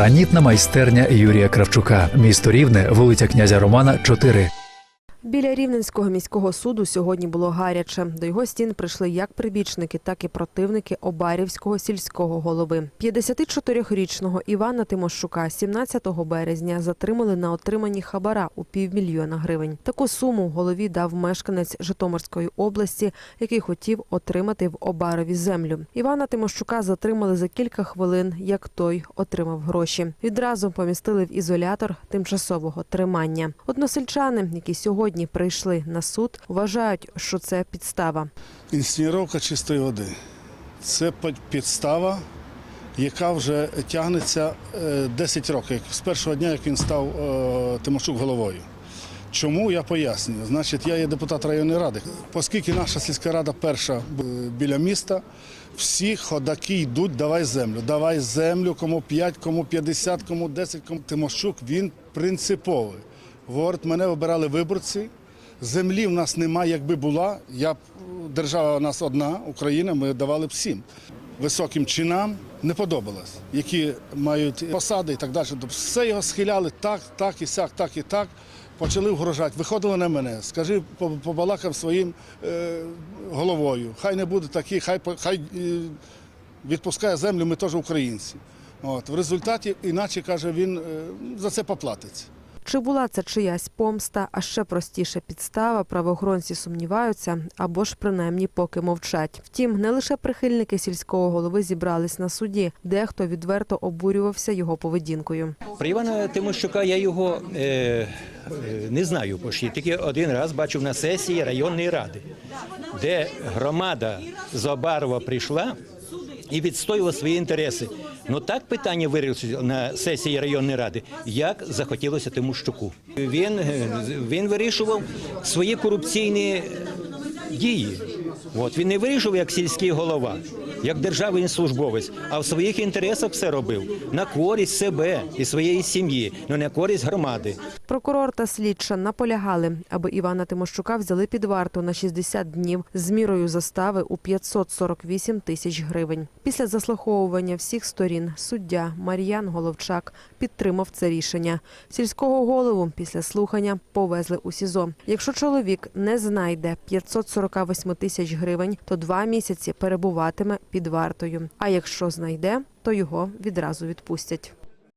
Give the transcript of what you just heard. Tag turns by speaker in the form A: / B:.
A: Гранітна майстерня Юрія Кравчука. Місто Рівне, вулиця князя Романа, 4.
B: Біля Рівненського міського суду сьогодні було гаряче. До його стін прийшли як прибічники, так і противники Обарівського сільського голови. 54-річного Івана Тимощука 17 березня затримали на отриманні хабара у півмільйона гривень. Таку суму голові дав мешканець Житомирської області, який хотів отримати в Обарові землю. Івана Тимощука затримали за кілька хвилин, як той отримав гроші. Відразу помістили в ізолятор тимчасового тримання. Односельчани, які сьогодні прийшли на суд, вважають, що це підстава.
C: Інсценіровка чистої води. Це підстава, яка вже тягнеться е, 10 років, з першого дня, як він став е, Тимошук головою. Чому я пояснюю? Значить, я є депутат районної ради. Оскільки наша сільська рада перша е, біля міста, всі ходаки йдуть, давай землю. Давай землю, кому 5, кому 50, кому 10, кому Тимошук, він принциповий. Говорить, мене обирали виборці. Землі в нас немає, якби була. Я держава у нас одна, Україна, ми давали б всім. Високим чинам не подобалось, які мають посади і так далі. Тобто Все його схиляли так, так і сяк, так і так. Почали вгрожати. Виходили на мене. Скажи, по- побалакав своїм е, головою. Хай не буде такі, хай хай е, відпускає землю, ми теж українці. От в результаті, іначе каже, він е, за це поплатиться.
B: Чи була це чиясь помста, а ще простіше підстава, правоохоронці сумніваються або ж принаймні поки мовчать. Втім, не лише прихильники сільського голови зібрались на суді, дехто відверто обурювався його поведінкою.
D: Про Івана Тимощука я його е, е, не знаю почти. Тільки один раз бачив на сесії районної ради, де громада з Обарова прийшла і відстоювала свої інтереси. Ну так питання вирішилося на сесії районної ради, як захотілося Тимощуку. Він, він вирішував свої корупційні дії. От він не вирішував як сільський голова, як державний службовець, а в своїх інтересах все робив на користь себе і своєї сім'ї, але на користь громади.
B: Прокурор та слідча наполягали, аби Івана Тимощука взяли під варту на 60 днів з мірою застави у 548 тисяч гривень. Після заслуховування всіх сторін суддя Мар'ян Головчак підтримав це рішення. Сільського голову після слухання повезли у СІЗО. Якщо чоловік не знайде 548 тисяч гривень, то два місяці перебуватиме під вартою. А якщо знайде, то його відразу відпустять.